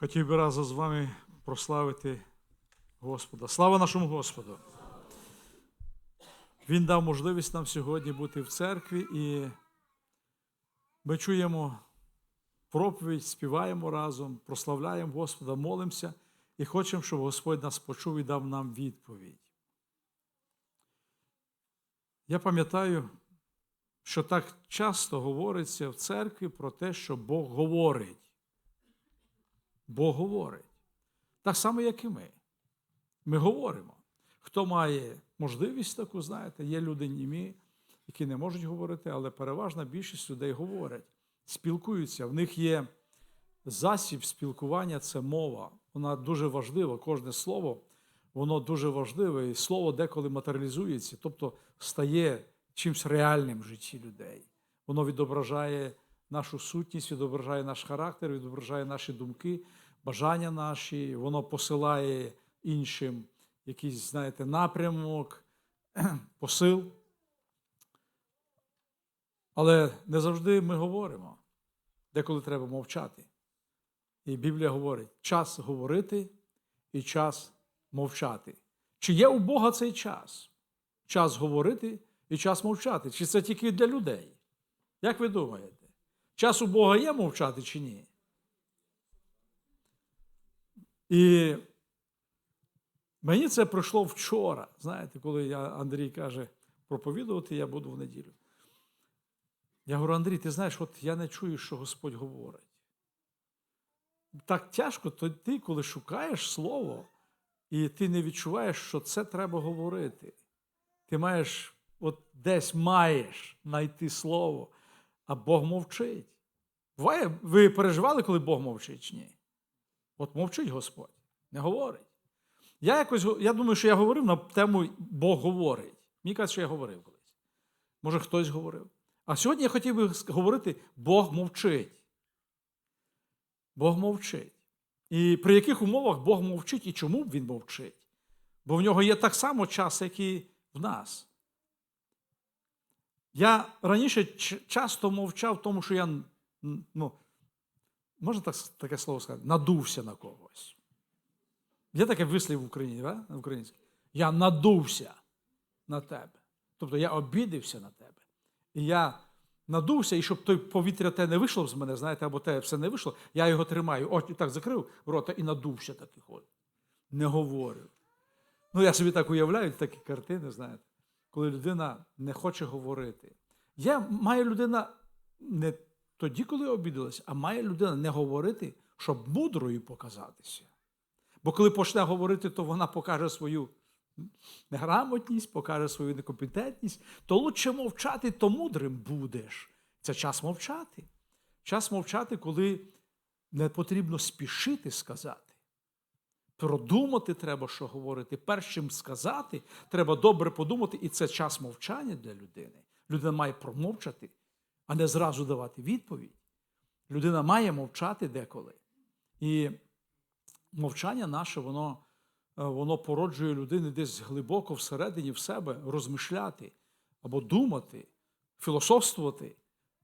Хотів би разом з вами прославити Господа. Слава нашому Господу! Він дав можливість нам сьогодні бути в церкві, і ми чуємо проповідь, співаємо разом, прославляємо Господа, молимося і хочемо, щоб Господь нас почув і дав нам відповідь. Я пам'ятаю, що так часто говориться в церкві про те, що Бог говорить. Бог говорить. Так само, як і ми. Ми говоримо. Хто має можливість таку, знаєте, є люди німі, які не можуть говорити, але переважна більшість людей говорять, спілкуються. В них є засіб спілкування це мова. Вона дуже важлива. Кожне слово, воно дуже важливе, і слово деколи матеріалізується, тобто стає чимось реальним в житті людей. Воно відображає нашу сутність, відображає наш характер, відображає наші думки, бажання наші, воно посилає іншим якийсь, знаєте, напрямок, посил. Але не завжди ми говоримо, деколи треба мовчати. І Біблія говорить: час говорити і час мовчати. Чи є у Бога цей час? Час говорити і час мовчати? Чи це тільки для людей? Як ви думаєте? Час у Бога є мовчати чи ні? І мені це пройшло вчора. Знаєте, коли я, Андрій каже, проповідувати я буду в неділю. Я говорю, Андрій, ти знаєш, от я не чую, що Господь говорить. Так тяжко тоді, коли шукаєш слово, і ти не відчуваєш, що це треба говорити. Ти маєш, от десь маєш знайти слово, а Бог мовчить. Буває, ви переживали, коли Бог мовчить чи ні? От мовчить Господь, не говорить. Я якось, я думаю, що я говорив на тему Бог говорить. Мені кажуть, що я говорив колись. Може, хтось говорив. А сьогодні я хотів би говорити, Бог мовчить. Бог мовчить. І при яких умовах Бог мовчить і чому б Він мовчить? Бо в нього є так само час, як і в нас. Я раніше часто мовчав, тому що я, ну, можна так, таке слово сказати, надувся на когось. Є таке вислів в Україні, да? українське. Я надувся на тебе. Тобто я обідився на тебе. І я надувся, і щоб той повітря те не вийшло з мене, знаєте, або те все не вийшло, я його тримаю. Ось так закрив рота і надувся такий ход. Не говорю. Ну, я собі так уявляю такі картини, знаєте, коли людина не хоче говорити. Я має людина не тоді, коли обідалася, а має людина не говорити, щоб мудрою показатися. Бо коли почне говорити, то вона покаже свою неграмотність, покаже свою некомпетентність, то лучше мовчати, то мудрим будеш. Це час мовчати. Час мовчати, коли не потрібно спішити сказати. Продумати треба, що говорити. Перш чим сказати, треба добре подумати, і це час мовчання для людини. Людина має промовчати, а не зразу давати відповідь. Людина має мовчати деколи. І мовчання наше, воно воно породжує людини десь глибоко всередині в себе розмишляти або думати, філософствувати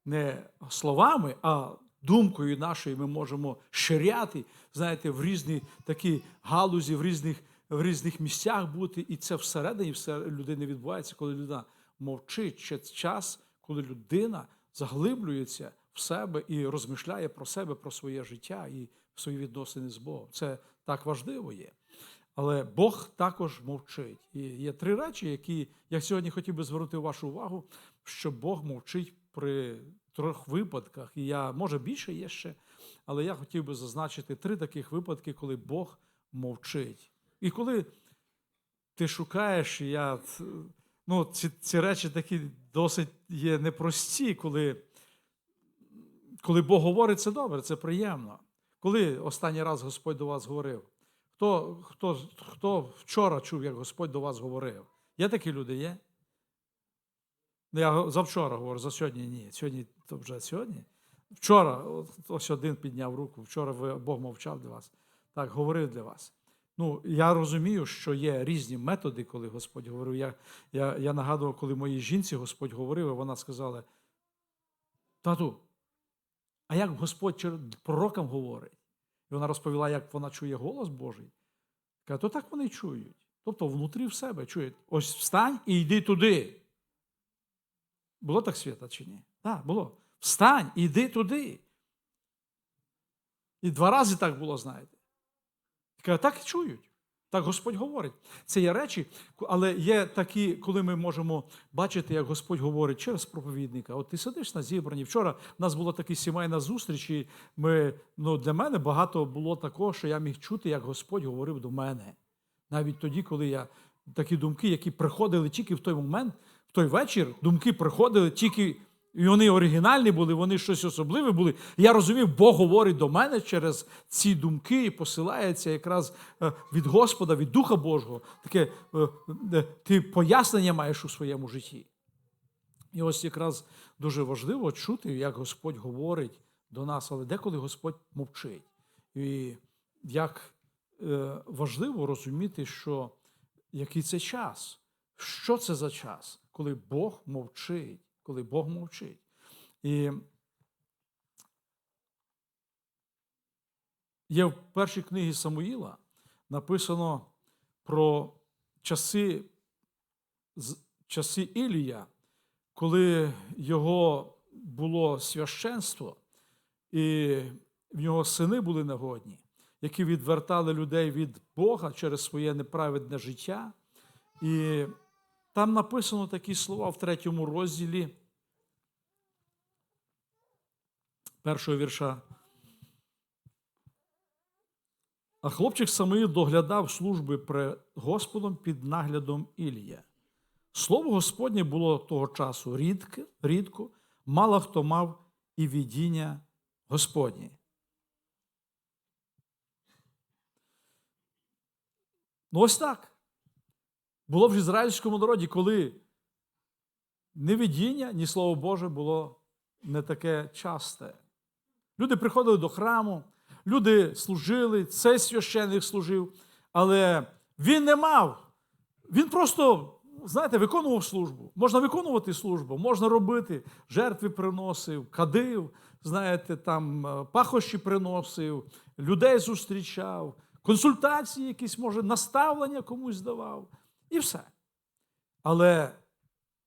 не словами, а думкою нашою ми можемо ширяти, знаєте, в різні такі галузі, в різних в різних місцях бути. І це всередині все людини відбувається, коли людина мовчить. Це час, коли людина заглиблюється в себе і розмишляє про себе, про своє життя і свої відносини з Богом. Це так важливо є. Але Бог також мовчить. І є три речі, які я сьогодні хотів би звернути вашу увагу, що Бог мовчить при трьох випадках. І я, може, більше є ще, але я хотів би зазначити три таких випадки, коли Бог мовчить. І коли ти шукаєш, я, ну, ці, ці речі такі досить є непрості, коли, коли Бог говорить, це добре, це приємно. Коли останній раз Господь до вас говорив? Хто хто, хто вчора чув, як Господь до вас говорив? Є такі люди, є? Ну, Я за вчора говорю, за сьогодні ні. Сьогодні то вже сьогодні. Вчора, ось один підняв руку, вчора ви, Бог мовчав для вас. Так, говорив для вас. Ну, я розумію, що є різні методи, коли Господь говорив. Я я, я нагадував, коли моїй жінці Господь говорив, і вона сказала: Тату, а як Господь пророкам говорить? І вона розповіла, як вона чує голос Божий. Каже, то так вони чують. Тобто внутрі в себе чують. Ось встань і йди туди. Було так свята чи ні? Так, було. Встань і йди туди. І два рази так було, знаєте. Каже, так чують. Так Господь говорить. Це є речі, але є такі, коли ми можемо бачити, як Господь говорить через проповідника. От ти сидиш на зібранні. Вчора в нас була така сімейна зустріч, і ми, ну, для мене багато було такого, що я міг чути, як Господь говорив до мене. Навіть тоді, коли я такі думки, які приходили тільки в той момент, той вечір, думки приходили тільки. І вони оригінальні були, вони щось особливе були. Я розумів, Бог говорить до мене через ці думки і посилається якраз е, від Господа, від Духа Божого. Таке е, е, ти пояснення маєш у своєму житті. І ось якраз дуже важливо чути, як Господь говорить до нас, але деколи Господь мовчить. І як важливо розуміти, що який це час, що це за час, коли Бог мовчить коли Бог мовчить. І є в першій книгі Самуїла написано про часи, часи Ілія, коли його було священство, і в нього сини були негодні, які відвертали людей від Бога через своє неправедне життя. І там написано такі слова в третьому розділі першого вірша. А хлопчик Самуїл доглядав служби при Господом під наглядом Ілія. Слово Господнє було того часу рідко, рідко мало хто мав і видіння Господнє. Ну, ось так було в ізраїльському народі, коли ні видіння, ні Слово Боже було не таке часте. Люди приходили до храму, люди служили, цей священник служив, але він не мав. Він просто, знаєте, виконував службу. Можна виконувати службу, можна робити, жертви приносив, кадив, знаєте, там е, пахощі приносив, людей зустрічав, консультації якісь, може, наставлення комусь давав. І все. Але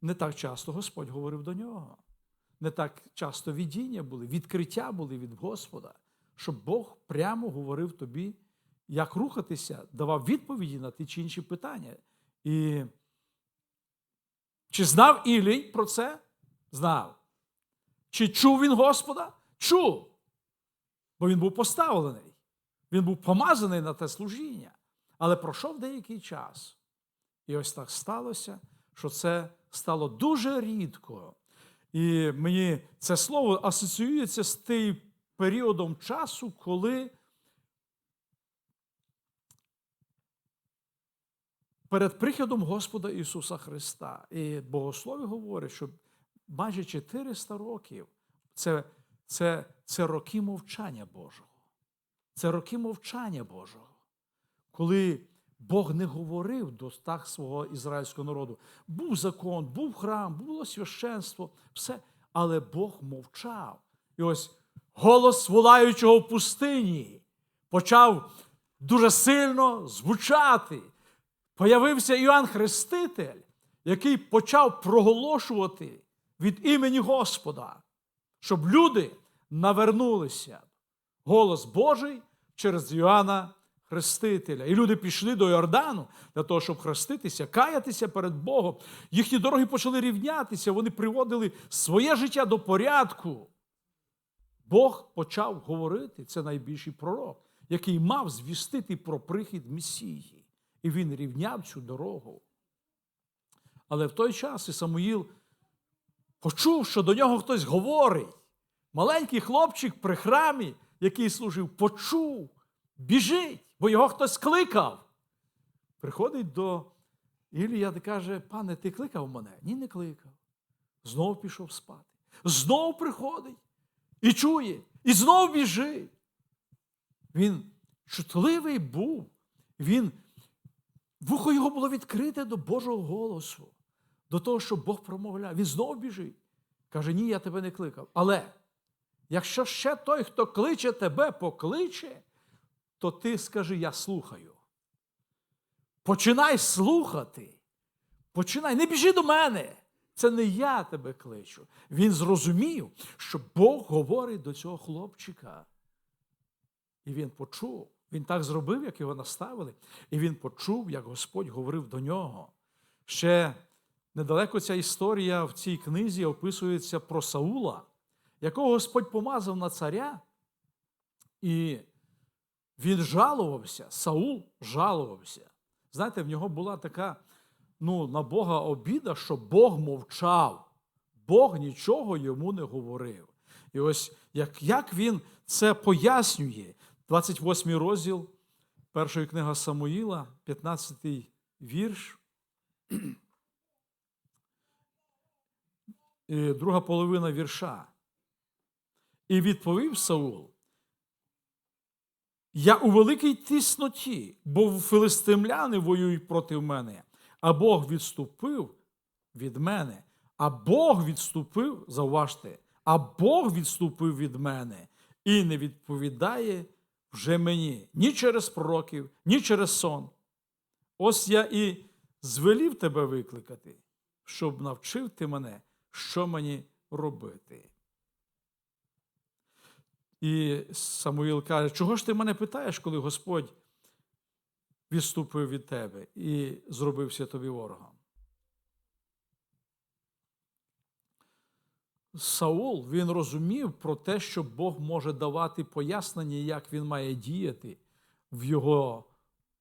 не так часто Господь говорив до нього. Не так часто видіння були, відкриття були від Господа, щоб Бог прямо говорив тобі, як рухатися, давав відповіді на ті чи інші питання. І чи знав Ілій про це? Знав. Чи чув він Господа? Чув. Бо він був поставлений, він був помазаний на те служіння. Але пройшов деякий час. І ось так сталося, що це стало дуже рідко. І мені це слово асоціюється з тим періодом часу, коли перед приходом Господа Ісуса Христа. І Богослові говорить, що майже 400 років це, це, це роки мовчання Божого. Це роки мовчання Божого. Коли Бог не говорив до так свого ізраїльського народу. Був закон, був храм, було священство, все. Але Бог мовчав. І ось голос волаючого в пустині почав дуже сильно звучати. Появився Іоанн Хреститель, який почав проголошувати від імені Господа, щоб люди навернулися. Голос Божий через Іоанна Хрестителя. І люди пішли до Йордану для того, щоб хреститися, каятися перед Богом. Їхні дороги почали рівнятися, вони приводили своє життя до порядку. Бог почав говорити, це найбільший пророк, який мав звістити про прихід Месії. І він рівняв цю дорогу. Але в той час і Самуїл почув, що до нього хтось говорить. Маленький хлопчик при храмі, який служив, почув, біжить бо його хтось кликав. Приходить до Ілія і каже, пане, ти кликав мене? Ні, не кликав. Знову пішов спати. Знову приходить і чує, і знову біжить. Він чутливий був. Він, Вухо його було відкрите до Божого голосу, до того, що Бог промовляв. Він знову біжить. Каже, ні, я тебе не кликав. Але якщо ще той, хто кличе тебе, покличе, то ти скажи, я слухаю. Починай слухати. Починай, не біжи до мене. Це не я тебе кличу. Він зрозумів, що Бог говорить до цього хлопчика. І він почув. Він так зробив, як його наставили. І він почув, як Господь говорив до нього. Ще недалеко ця історія в цій книзі описується про Саула, якого Господь помазав на царя. І він жалувався, Саул жалувався. Знаєте, в нього була така ну, на Бога обіда, що Бог мовчав, Бог нічого йому не говорив. І ось як, як він це пояснює, 28 розділ першої книги Самуїла, 15 вірш. І друга половина вірша. І відповів Саул. Я у великій тісноті, бо филистимляни воюють проти мене, а Бог відступив від мене, а Бог відступив, зауважте, а Бог відступив від мене і не відповідає вже мені ні через пророків, ні через сон. Ось я і звелів тебе викликати, щоб навчив ти мене, що мені робити. І Самуїл каже, чого ж ти мене питаєш, коли Господь відступив від тебе і зробився тобі ворогом? Саул він розумів про те, що Бог може давати пояснення, як він має діяти в його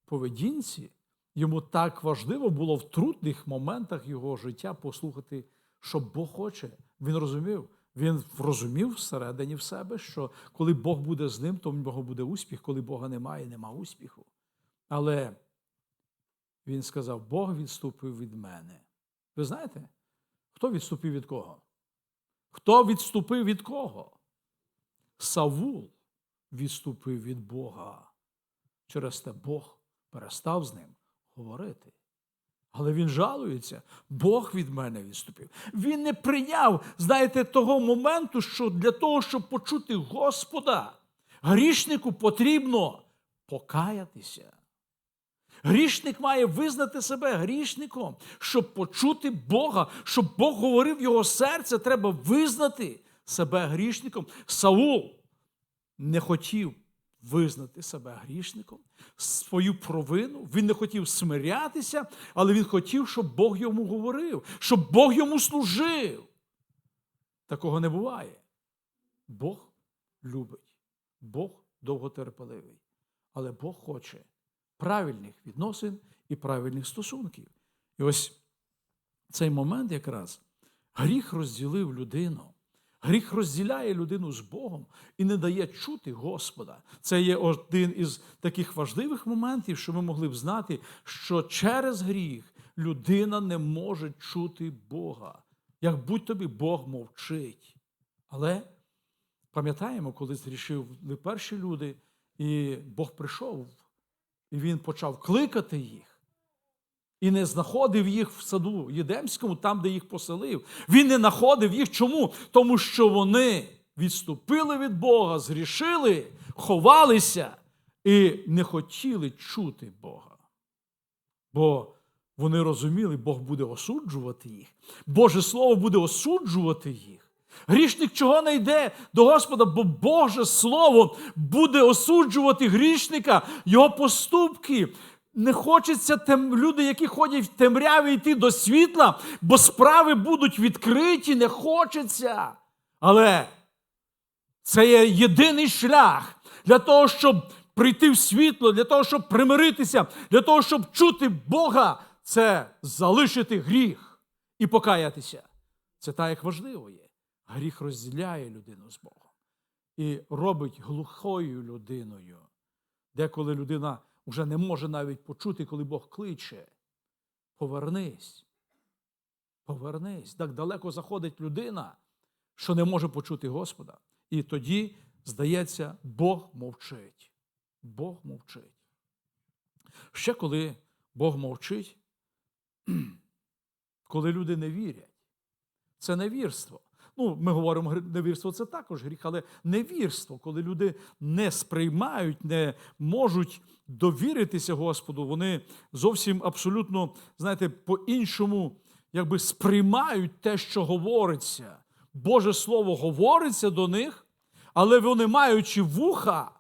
поведінці. Йому так важливо було в трудних моментах його життя послухати, що Бог хоче. Він розумів. Він розумів всередині в себе, що коли Бог буде з ним, то в нього буде успіх, коли Бога немає, нема успіху. Але він сказав: Бог відступив від мене. Ви знаєте, хто відступив від кого? Хто відступив від кого? Савул відступив від Бога. Через те Бог перестав з ним говорити. Але він жалується, Бог від мене відступив. Він не прийняв, знаєте, того моменту, що для того, щоб почути Господа, грішнику потрібно покаятися. Грішник має визнати себе грішником, щоб почути Бога, щоб Бог говорив в його серце, треба визнати себе грішником. Саул не хотів визнати себе грішником, свою провину. Він не хотів смирятися, але він хотів, щоб Бог йому говорив, щоб Бог йому служив. Такого не буває. Бог любить, Бог довготерпеливий. Але Бог хоче правильних відносин і правильних стосунків. І ось цей момент якраз гріх розділив людину. Гріх розділяє людину з Богом і не дає чути Господа. Це є один із таких важливих моментів, що ми могли б знати, що через гріх людина не може чути Бога. Як будь тобі Бог мовчить. Але пам'ятаємо, коли зрішили перші люди, і Бог прийшов, і Він почав кликати їх. І не знаходив їх в саду Єдемському, там, де їх поселив. Він не знаходив їх. Чому? Тому що вони відступили від Бога, зрішили, ховалися і не хотіли чути Бога. Бо вони розуміли, Бог буде осуджувати їх. Боже Слово буде осуджувати їх. Грішник чого не йде до Господа, бо Боже Слово буде осуджувати грішника, його поступки. Не хочеться тем, люди, які ходять в темряві, йти до світла, бо справи будуть відкриті, не хочеться. Але це є єдиний шлях для того, щоб прийти в світло, для того, щоб примиритися, для того, щоб чути Бога, це залишити гріх і покаятися. Це так, як важливо є. Гріх розділяє людину з Богом і робить глухою людиною. Деколи людина вже не може навіть почути, коли Бог кличе. Повернись. Повернись. Так далеко заходить людина, що не може почути Господа. І тоді, здається, Бог мовчить. Бог мовчить. Ще коли Бог мовчить, коли люди не вірять, це невірство. Ну, ми говоримо, невірство це також гріх, але невірство, коли люди не сприймають, не можуть довіритися Господу, вони зовсім абсолютно, знаєте, по-іншому якби сприймають те, що говориться. Боже Слово говориться до них, але вони, маючи вуха,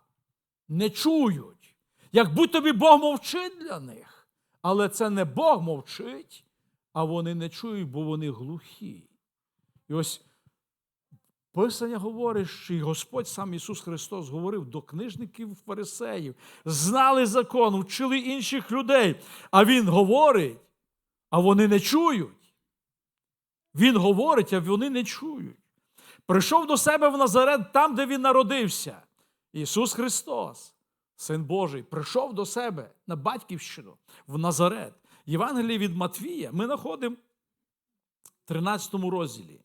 не чують. Як будь тобі Бог мовчить для них. Але це не Бог мовчить, а вони не чують, бо вони глухі. І ось Писання говорить, що і Господь сам Ісус Христос говорив до книжників фарисеїв, знали закон, вчили інших людей. А Він говорить, а вони не чують. Він говорить, а вони не чують. Прийшов до себе в Назарет там, де він народився. Ісус Христос, Син Божий, прийшов до себе на батьківщину в Назарет. Євангелії від Матвія ми знаходимо в 13 розділі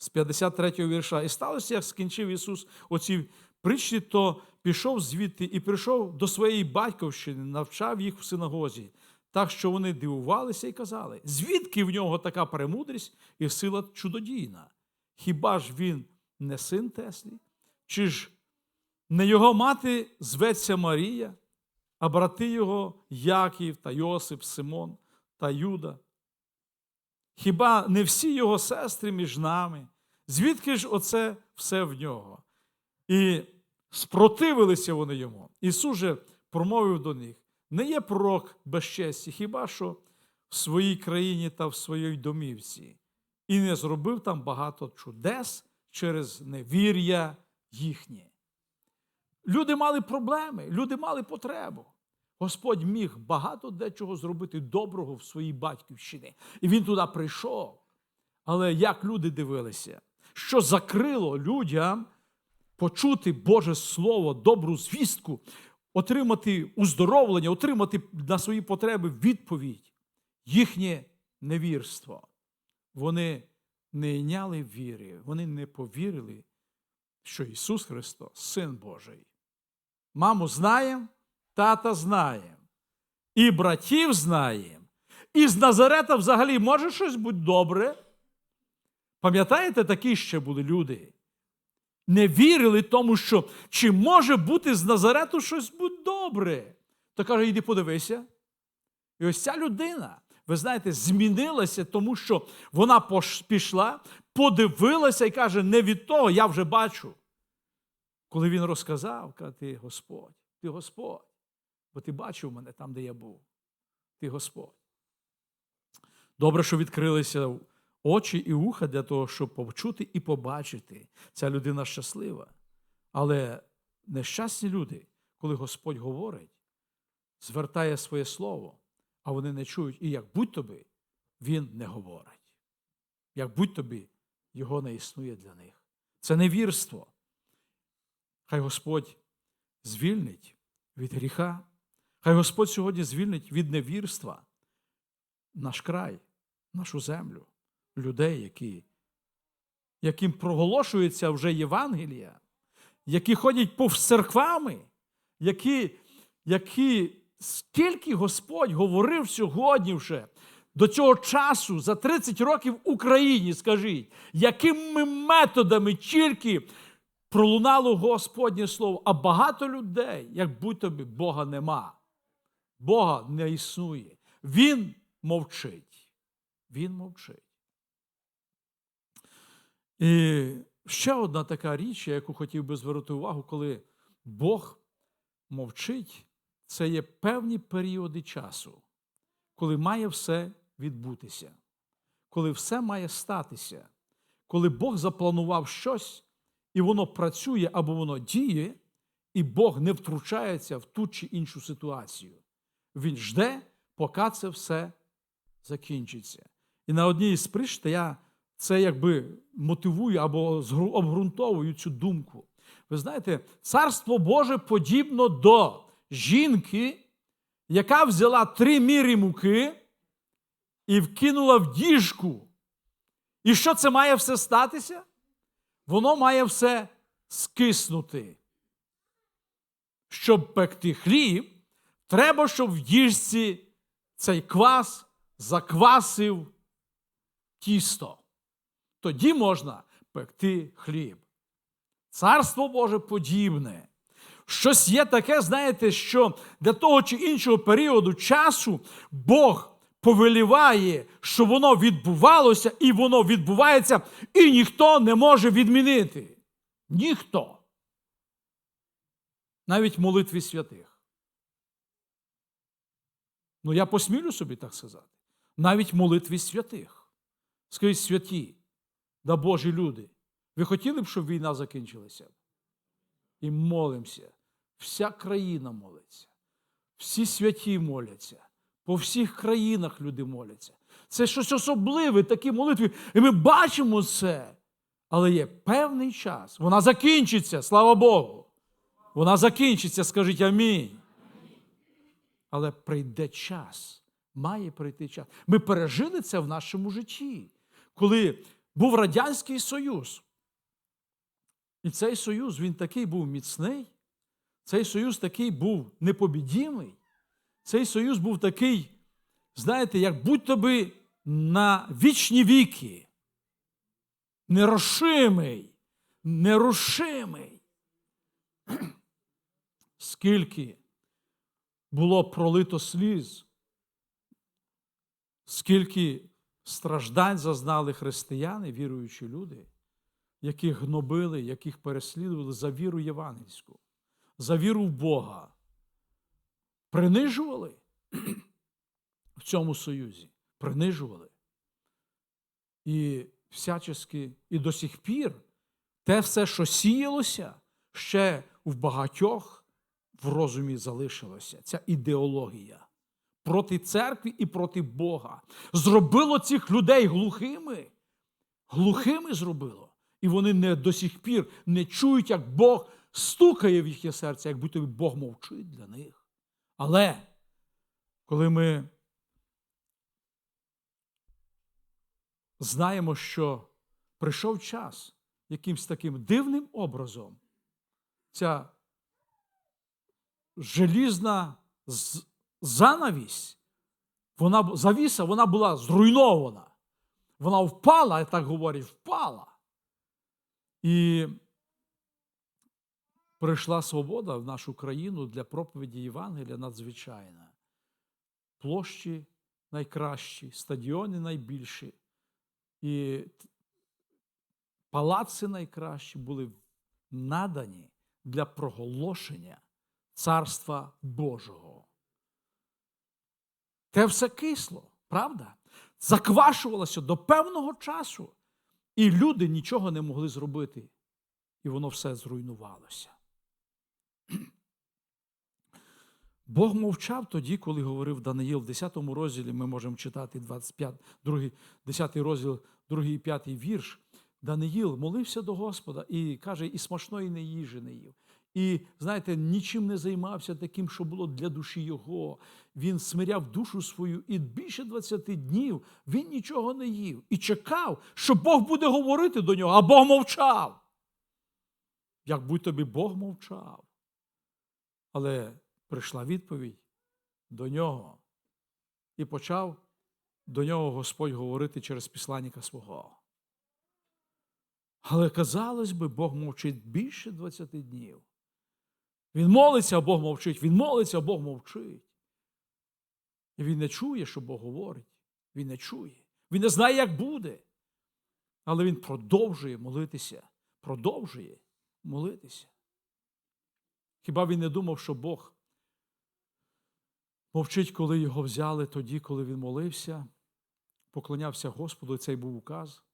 з 53 вірша. І сталося, як скінчив Ісус оці притчі, то пішов звідти і прийшов до своєї батьківщини, навчав їх в синагозі, так що вони дивувалися і казали, звідки в нього така премудрість і сила чудодійна? Хіба ж він не син Теслі? Чи ж не його мати зветься Марія, а брати його Яків та Йосип, Симон та Юда? Хіба не всі його сестри між нами? Звідки ж оце все в нього? І спротивилися вони йому. Ісус же промовив до них: не є пророк без честі, хіба що в своїй країні та в своїй домівці, і не зробив там багато чудес через невір'я їхнє. Люди мали проблеми, люди мали потребу. Господь міг багато дечого зробити доброго в своїй батьківщині. І він туди прийшов. Але як люди дивилися, що закрило людям почути Боже Слово, добру звістку, отримати уздоровлення, отримати на свої потреби відповідь, їхнє невірство. Вони не йняли віри, вони не повірили, що Ісус Христос Син Божий. Маму знаємо, тата знаємо, і братів знаємо. І з Назарета взагалі може щось бути добре. Пам'ятаєте, такі ще були люди? Не вірили тому, що чи може бути з Назарету щось бути добре. То каже, йди подивися. І ось ця людина, ви знаєте, змінилася, тому що вона пішла, подивилася і каже, не від того, я вже бачу. Коли він розказав, каже, ти Господь, ти Господь, бо ти бачив мене там, де я був. Ти Господь. Добре, що відкрилися очі і вуха для того, щоб почути і побачити. Ця людина щаслива. Але нещасні люди, коли Господь говорить, звертає своє слово, а вони не чують. І як будь тобі, він не говорить. Як будь тобі, його не існує для них. Це невірство. Хай Господь звільнить від гріха. Хай Господь сьогодні звільнить від невірства наш край, нашу землю, людей, які, яким проголошується вже Євангелія, які ходять повз церквами, які, які скільки Господь говорив сьогодні вже до цього часу за 30 років в Україні, скажіть, якими методами тільки пролунало Господнє Слово, а багато людей, як будь тобі, Бога нема. Бога не існує. Він мовчить. Він мовчить. І ще одна така річ, яку хотів би звернути увагу, коли Бог мовчить, це є певні періоди часу, коли має все відбутися, коли все має статися, коли Бог запланував щось, і воно працює або воно діє, і Бог не втручається в ту чи іншу ситуацію. Він жде, поки це все закінчиться. І на одній із прищ я це якби мотивую або обґрунтовую цю думку. Ви знаєте, царство Боже подібно до жінки, яка взяла три міри муки і вкинула в діжку. І що це має все статися? Воно має все скиснути. Щоб пекти хліб, треба, щоб в діжці цей квас заквасив тісто. Тоді можна пекти хліб. Царство Боже подібне. Щось є таке, знаєте, що для того чи іншого періоду часу Бог повеліває, що воно відбувалося, і воно відбувається, і ніхто не може відмінити. Ніхто. Навіть молитві святих. Ну, я посмілю собі так сказати. Навіть молитві святих. Скажіть святі, да Божі люди. Ви хотіли б, щоб війна закінчилася? І молимося. Вся країна молиться. Всі святі моляться. По всіх країнах люди моляться. Це щось особливе, такі молитви. І ми бачимо це. Але є певний час. Вона закінчиться, слава Богу. Вона закінчиться, скажіть амінь. Але прийде час. Має прийти час. Ми пережили це в нашому житті, коли був Радянський Союз. І цей союз, він такий був міцний, цей союз такий був непобідімий, цей союз був такий, знаєте, як будь-то би на вічні віки. Нерушимий, нерушимий. Скільки було пролито сліз, скільки страждань зазнали християни, віруючі люди, яких гнобили, яких переслідували за віру євангельську, за віру в Бога, принижували в цьому союзі, принижували. І всячески, і до сих пір те все, що сіялося, ще в багатьох в розумі залишилося. Ця ідеологія проти церкви і проти Бога. Зробило цих людей глухими. Глухими зробило. І вони не до сих пір не чують, як Бог стукає в їхнє серце, як будто Бог мовчить для них. Але коли ми знаємо, що прийшов час якимсь таким дивним образом, ця желізна занавість, вона, завіса, вона була зруйнована. Вона впала, я так говорять, впала. І прийшла свобода в нашу країну для проповіді Євангелія надзвичайна. Площі найкращі, стадіони найбільші, і палаци найкращі були надані для проголошення Царства Божого. Те все кисло, правда? Заквашувалося до певного часу, і люди нічого не могли зробити, і воно все зруйнувалося. Бог мовчав тоді, коли говорив Даниїл в 10 розділі, ми можемо читати 25, 2, 10 розділ, 2 і 5 вірш. Даниїл молився до Господа і каже, і смачної не їжі не їв. І, знаєте, нічим не займався таким, що було для душі його. Він смиряв душу свою, і більше 20 днів він нічого не їв. І чекав, що Бог буде говорити до нього, а Бог мовчав. Як будь тобі Бог мовчав. Але прийшла відповідь до нього. І почав до нього Господь говорити через післанника свого. Але казалось би, Бог мовчить більше 20 днів. Він молиться, а Бог мовчить. Він молиться, а Бог мовчить. І він не чує, що Бог говорить. Він не чує. Він не знає, як буде. Але він продовжує молитися. Продовжує молитися. Хіба він не думав, що Бог мовчить, коли його взяли тоді, коли він молився, поклонявся Господу, і цей був указ,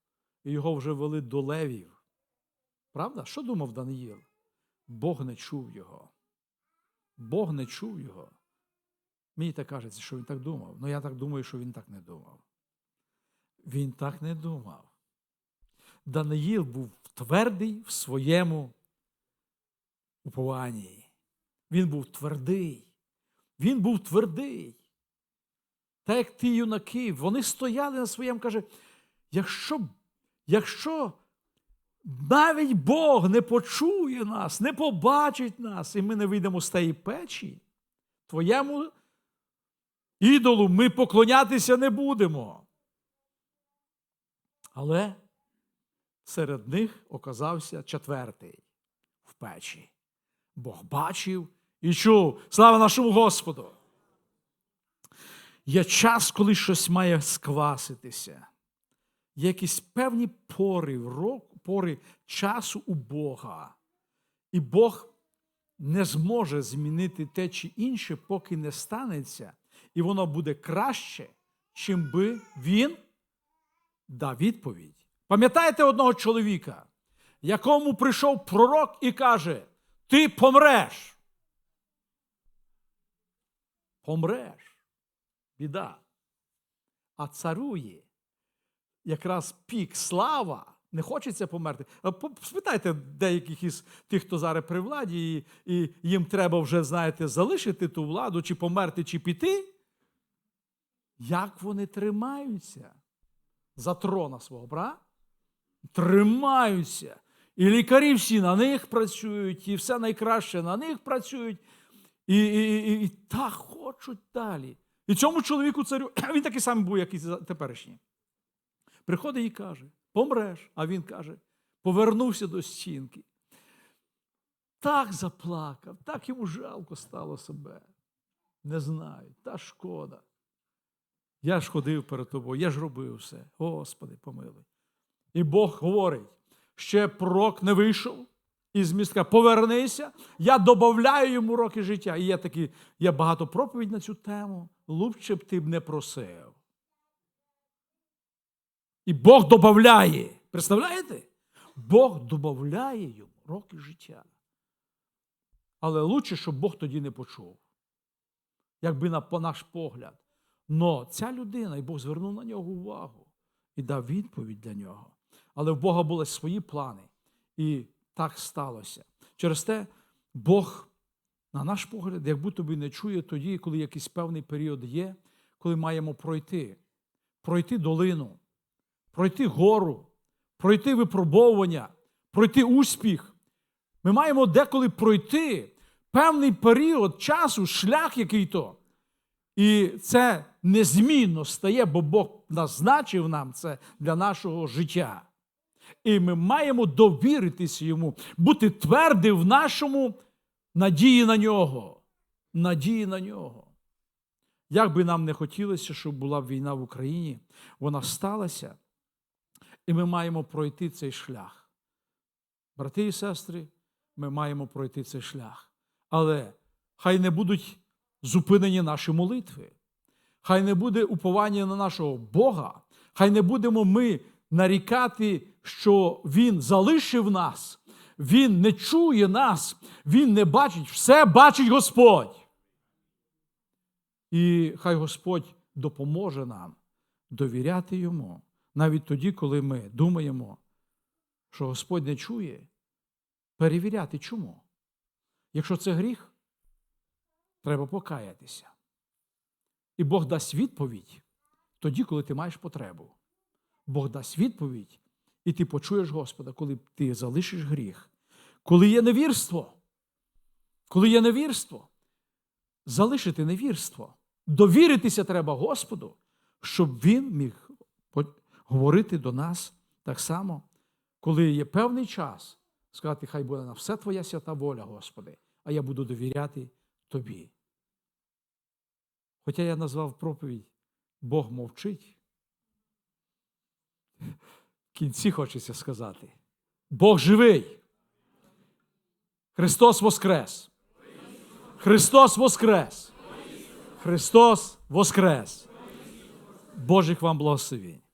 і його вже вели до левів. Правда? Що думав Даниїл? Бог не чув його. Бог не чув його. Мені так кажеться, що він так думав. Ну я так думаю, що він так не думав. Він так не думав. Даниїл був твердий в своєму упованні. Він був твердий. Він був твердий. Так як ті юнаки, вони стояли на своєму, каже, якщо, якщо навіть Бог не почує нас, не побачить нас, і ми не вийдемо з тієї печі, твоєму ідолу ми поклонятися не будемо. Але Серед них оказався четвертий в печі. Бог бачив і чув. Слава нашому Господу! Є час, коли щось має скваситися. Є якісь певні пори, в року, пори часу у Бога. І Бог не зможе змінити те чи інше, поки не станеться, і воно буде краще, чим би він дав відповідь. Пам'ятаєте одного чоловіка, якому прийшов пророк і каже: Ти помреш. Помреш. Біда. А царує якраз пік слава. Не хочеться померти. Спитайте деяких із тих, хто зараз при владі, і, і їм треба вже, знаєте, залишити ту владу, чи померти, чи піти. Як вони тримаються за трона свого, правда? Тримаються. І лікарі всі на них працюють, і все найкраще на них працюють, і, і, і, і так хочуть далі. І цьому чоловіку царю, він такий самий був, як і теперішній. Приходить і каже: помреш. А він каже, повернувся до стінки. Так заплакав, так йому жалко стало себе. Не знаю, та шкода. Я ж ходив перед тобою, я ж робив все. Господи, помилуй. І Бог говорить: ще пророк не вийшов із містка, повернися, я додаю йому роки життя. І є такі, є багато проповідь на цю тему. Лучше б ти б не просив. І Бог додає. Представляєте? Бог додає йому роки життя. Але лучше, щоб Бог тоді не почув. Якби на наш погляд. Но ця людина, і Бог звернув на нього увагу і дав відповідь для нього. Але в Бога були свої плани. І так сталося. Через те Бог, на наш погляд, як будто би не чує тоді, коли якийсь певний період є, коли маємо пройти, пройти долину, пройти гору, пройти випробовування, пройти успіх. Ми маємо деколи пройти певний період часу, шлях який-то. І це незмінно стає, бо Бог назначив нам це для нашого життя. І ми маємо довіритися йому, бути твердим в нашому надії на нього. Надії на нього. Як би нам не хотілося, щоб була війна в Україні, вона сталася, і ми маємо пройти цей шлях. Брати і сестри, ми маємо пройти цей шлях. Але хай не будуть зупинені наші молитви. Хай не буде уповання на нашого Бога, хай не будемо ми нарікати, що Він залишив нас, Він не чує нас, Він не бачить, все бачить Господь. І хай Господь допоможе нам довіряти Йому, навіть тоді, коли ми думаємо, що Господь не чує, перевіряти чому. Якщо це гріх, треба покаятися. І Бог дасть відповідь тоді, коли ти маєш потребу. Бог дасть відповідь, і ти почуєш Господа, коли ти залишиш гріх. Коли є невірство, коли є невірство, залишити невірство. Довіритися треба Господу, щоб Він міг говорити до нас так само, коли є певний час, сказати, хай буде на все Твоя свята воля, Господи, а я буду довіряти Тобі. Хоча я назвав проповідь Бог мовчить. В кінці хочеться сказати: Бог живий. Христос Воскрес. Христос Воскрес. Христос Воскрес. Божих вам благословень.